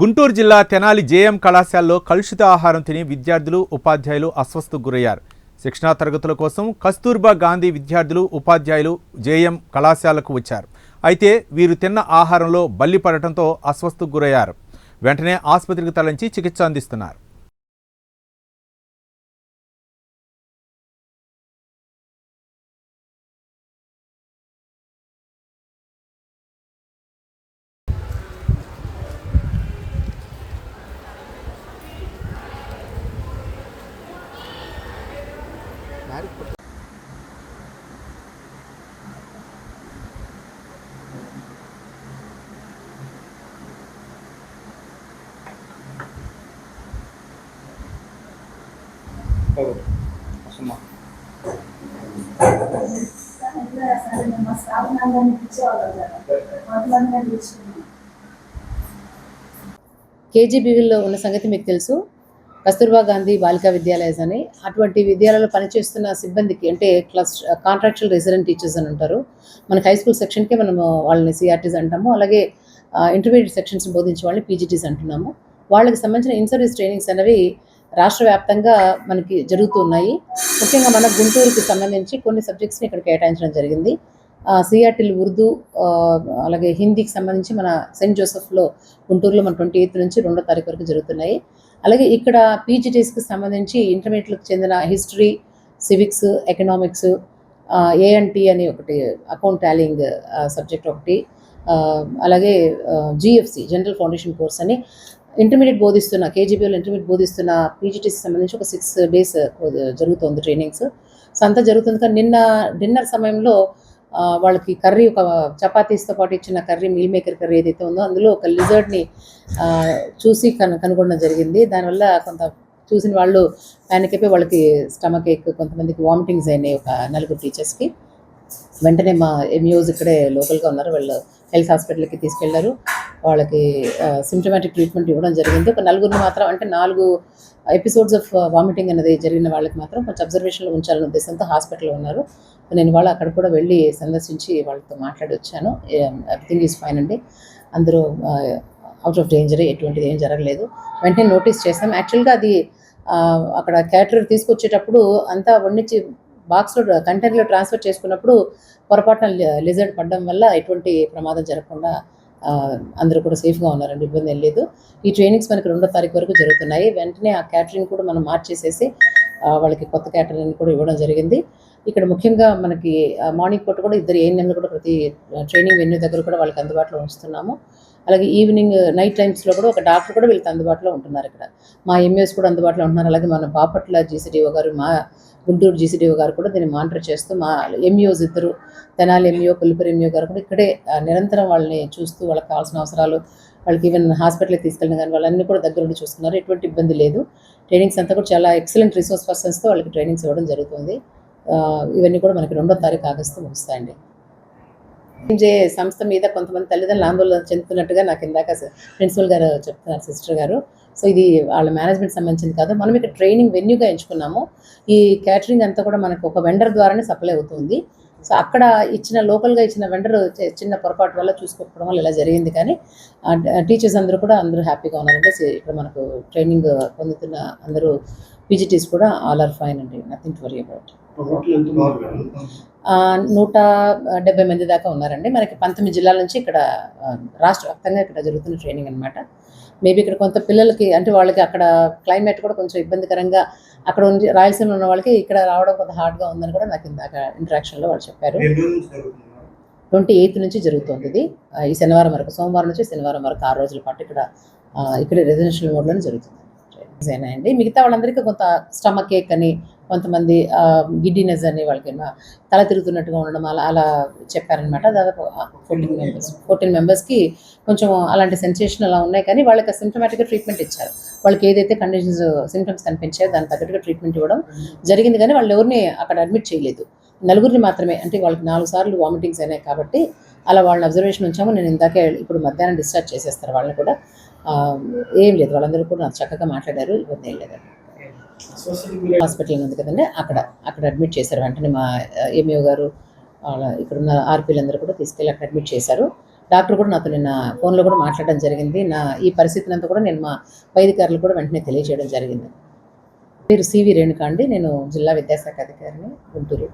గుంటూరు జిల్లా తెనాలి జేఎం కళాశాలలో కలుషిత ఆహారం తిని విద్యార్థులు ఉపాధ్యాయులు అస్వస్థకు గురయ్యారు. శిక్షణా తరగతుల కోసం కస్తూర్బా గాంధీ విద్యార్థులు ఉపాధ్యాయులు జేఎం కళాశాలకు వచ్చారు. అయితే వీరు తిన్న ఆహారంలో బల్లి పడటంతో అస్వస్థకు గురయ్యారు. వెంటనే ఆసుపత్రికి తరలించి చికిత్స అందిస్తున్నారు. కేజీబీవీలో ఉన్న సంగతి మీకు తెలుసు. కస్తూర్బా గాంధీ బాలికా విద్యాలయస్ అని అటువంటి విద్యాలయంలో పనిచేస్తున్న సిబ్బందికి అంటే క్లస్ కాంట్రాక్చువల్ రెసిడెంట్ టీచర్స్ అని ఉంటారు మనకి హై స్కూల్ సెక్షన్కి మనము వాళ్ళని సిఆర్టీస్ అంటాము. అలాగే ఇంటర్మీడియట్ సెక్షన్స్ బోధించే వాళ్ళని పీజీటీస్ అంటున్నాము. వాళ్ళకి సంబంధించిన ఇన్సర్వీస్ ట్రైనింగ్స్ అనేవి రాష్ట్ర వ్యాప్తంగా మనకి జరుగుతూ ఉన్నాయి. ముఖ్యంగా మన గుంటూరుకి సంబంధించి కొన్ని సబ్జెక్ట్స్ని ఇక్కడ కేటాయించడం జరిగింది. సిఆర్టీలు ఉర్దూ అలాగే హిందీకి సంబంధించి మన సెయింట్ జోసెఫ్లో గుంటూరులో మన ట్వంటీ ఎయిత్ నుంచి రెండో తారీఖు వరకు జరుగుతున్నాయి. అలాగే ఇక్కడ పీజీటీస్కి సంబంధించి ఇంటర్మీడియట్లకు చెందిన హిస్టరీ సివిక్స్ ఎకనామిక్స్ ఏఎన్టీ అని ఒకటి అకౌంట్ టాలింగ్ సబ్జెక్ట్ ఒకటి అలాగే జిఎఫ్సి జనరల్ ఫౌండేషన్ కోర్స్ అని ఇంటర్మీడియట్ బోధిస్తున్న కేజీబీఎల్ ఇంటర్మీడియట్ బోధిస్తున్న పీజీటీసీ సంబంధించి ఒక సిక్స్ డేస్ జరుగుతుంది ట్రైనింగ్స్ సో అంతా జరుగుతుంది కానీ నిన్న డిన్నర్ సమయంలో వాళ్ళకి కర్రీ ఒక చపాతీస్తో పాటు ఇచ్చిన కర్రీ మీల్ మేకర్ కర్రీ ఏదైతే ఉందో అందులో ఒక లిజర్డ్ని చూసి కను కనుగొనడం జరిగింది. దానివల్ల కొంత చూసిన వాళ్ళు ప్యానిక్ అయిపోయి వాళ్ళకి స్టమక్ ఎక్ కొంతమందికి వామిటింగ్స్ అయినాయి ఒక నలుగురు టీచర్స్కి వెంటనే మా ఎంఈఓస్ ఇక్కడే లోకల్గా ఉన్నారు. వాళ్ళు హెల్త్ హాస్పిటల్కి తీసుకెళ్ళారు. వాళ్ళకి సిమ్టమాటిక్ ట్రీట్మెంట్ ఇవ్వడం జరిగింది. ఒక నలుగురిని మాత్రం అంటే నాలుగు ఎపిసోడ్స్ ఆఫ్ వామిటింగ్ అనేది జరిగిన వాళ్ళకి మాత్రం కొంచెం అబ్జర్వేషన్లో ఉంచాలనే ఉద్దేశంతో హాస్పిటల్లో ఉన్నారు. నేను వాళ్ళు అక్కడ కూడా వెళ్ళి సందర్శించి వాళ్ళతో మాట్లాడి వచ్చాను. ఎవ్రీథింగ్ ఈజ్ ఫైన్ అండి. అందరూ అవుట్ ఆఫ్ డేంజర్ ఎటువంటిది ఏం జరగలేదు. వెంటనే నోటీస్ చేస్తాం యాక్చువల్గా అది అక్కడ క్యాటరర్ తీసుకొచ్చేటప్పుడు అంతా వండించి బాక్స్లో కంటైనర్లో ట్రాన్స్ఫర్ చేసుకున్నప్పుడు పొరపాటున లిజర్డ్ పడడం వల్ల ఎటువంటి ప్రమాదం జరగకుండా అందరూ కూడా సేఫ్గా ఉన్నారండి. ఇబ్బంది ఏం లేదు. ఈ ట్రైనింగ్స్ మనకి రెండో తారీఖు వరకు జరుగుతున్నాయి. వెంటనే ఆ క్యాటరింగ్ కూడా మనం మార్చేసేసి వాళ్ళకి కొత్త క్యాటరింగ్ కూడా ఇవ్వడం జరిగింది. ఇక్కడ ముఖ్యంగా మనకి మార్నింగ్ పూట కూడా ఇద్దరు ఏఎన్ఎంలు కూడా ప్రతి ట్రైనింగ్ వెన్యూ దగ్గర కూడా వాళ్ళకి అందుబాటులో ఉంచుతున్నాము. అలాగే ఈవినింగ్ నైట్ టైమ్స్లో కూడా ఒక డాక్టర్ కూడా వీళ్ళకి అందుబాటులో ఉంటున్నారు ఇక్కడ. మా ఎంఎస్ కూడా అందుబాటులో ఉంటున్నారు. అలాగే మన బాపట్ల జీసీడీఓ గారు మా గుంటూరు జీసీడీఓ గారు కూడా దీన్ని మానిటర్ చేస్తూ మా ఎంఈఓస్ ఇద్దరు తెనాలి ఎంఈఓ పులిపరి ఎంఈఓ గారు కూడా ఇక్కడే నిరంతరం వాళ్ళని చూస్తూ వాళ్ళకి కావాల్సిన అవసరాలు వాళ్ళకి ఈవెన్ హాస్పిటల్కి తీసుకెళ్ళిన కానీ వాళ్ళన్నీ కూడా దగ్గరుండి చూస్తున్నారు. ఎటువంటి ఇబ్బంది లేదు. ట్రైనింగ్స్ అంతా కూడా చాలా ఎక్సలెంట్ రిసోర్స్ పర్సన్స్తో వాళ్ళకి ట్రైనింగ్స్ ఇవ్వడం జరుగుతుంది. ఇవన్నీ కూడా మనకి రెండో తారీఖు ఆగస్టు ముగుస్తాయండి. జే సంస్థ మీద కొంతమంది తల్లిదండ్రులు ఆందోళన చెందుతున్నట్టుగా నాకు ఇందాక ప్రిన్సిపల్ గారు చెప్తున్నారు సిస్టర్ గారు. సో ఇది వాళ్ళ మేనేజ్మెంట్ సంబంధించింది కాదు. మనం ఇక్కడ ట్రైనింగ్ వెన్యూగా ఎంచుకున్నాము. ఈ క్యాటరింగ్ అంతా కూడా మనకు ఒక వెండర్ ద్వారానే సప్లై అవుతుంది. సో అక్కడ ఇచ్చిన లోకల్గా ఇచ్చిన వెండర్ చిన్న పొరపాటు వల్ల చూసుకోకపోవడం వల్ల ఇలా జరిగింది. కానీ టీచర్స్ అందరూ కూడా అందరూ హ్యాపీగా ఉన్నారంటే ఇక్కడ మనకు ట్రైనింగ్ పొందుతున్న అందరూ పీజీటీస్ కూడా ఆల్ ఆర్ ఫైన్ అండి. నథింగ్ టు వరీ అబౌట్ నూట డెబ్బై మంది దాకా ఉన్నారండి. మనకి పంతొమ్మిది జిల్లాల నుంచి ఇక్కడ రాష్ట్ర వ్యాప్తంగా ఇక్కడ జరుగుతున్న ట్రైనింగ్ అనమాట మేబీ ఇక్కడ కొంత పిల్లలకి అంటే వాళ్ళకి అక్కడ క్లైమేట్ కూడా కొంచెం ఇబ్బందికరంగా అక్కడ ఉండి రాయలసీమలో ఉన్న వాళ్ళకి ఇక్కడ రావడం కొంత హార్డ్గా ఉందని కూడా నాకు ఇందాక ఇంటరాక్షన్లో వాళ్ళు చెప్పారు. ట్వంటీ ఎయిత్ నుంచి జరుగుతుంది ఇది. ఈ శనివారం వరకు సోమవారం నుంచి శనివారం వరకు ఆరు రోజుల పాటు ఇక్కడ ఇక్కడ రెసిడెన్షియల్ మోడ్లోనే జరుగుతుంది. అండి? మిగతా వాళ్ళందరికీ కొంత స్టమక్ కేక్ అని కొంతమంది గిడ్డినెస్ అని వాళ్ళకి తల తిరుగుతున్నట్టుగా ఉండడం అలా అలా చెప్పారనమాట దాదాపు ఫోర్టీన్ మెంబర్స్ ఫోర్టీన్ మెంబర్స్కి కొంచెం అలాంటి సెన్సేషన్ అలా ఉన్నాయి. కానీ వాళ్ళకి సిమ్టమాటిక్గా ట్రీట్మెంట్ ఇచ్చారు. వాళ్ళకి ఏదైతే కండిషన్స్ సిమ్టమ్స్ కనిపించాయో దానికి తగ్గట్టుగా ట్రీట్మెంట్ ఇవ్వడం జరిగింది. కానీ వాళ్ళు ఎవరిని అక్కడ అడ్మిట్ చేయలేదు. నలుగురిని మాత్రమే అంటే వాళ్ళకి నాలుగు సార్లు వామిటింగ్స్ అయినాయి కాబట్టి అలా వాళ్ళని అబ్జర్వేషన్ ఉంచాము. నేను ఇందాకే ఇప్పుడు మధ్యాహ్నం డిశ్చార్జ్ చేసేస్తారు వాళ్ళని కూడా. ఏం లేదు. వాళ్ళందరూ కూడా నాకు చక్కగా మాట్లాడారు. ఇబ్బంది ఏం లేదు హాస్పిటల్ ఉంది కదండి? అక్కడ అక్కడ అడ్మిట్ చేశారు. వెంటనే మా ఎంఈఓ గారు వాళ్ళ ఇక్కడున్న ఆర్పీలు కూడా తీసుకెళ్ళి అక్కడ అడ్మిట్ చేశారు. డాక్టర్ కూడా నాతో నిన్న ఫోన్లో కూడా మాట్లాడడం జరిగింది. నా ఈ పరిస్థితిని అంతా కూడా నేను మా వైద్యకారులు కూడా వెంటనే తెలియజేయడం జరిగింది. పేరు సివి రేణుక అండి. నేను జిల్లా విద్యాశాఖ అధికారిని గుంటూరు.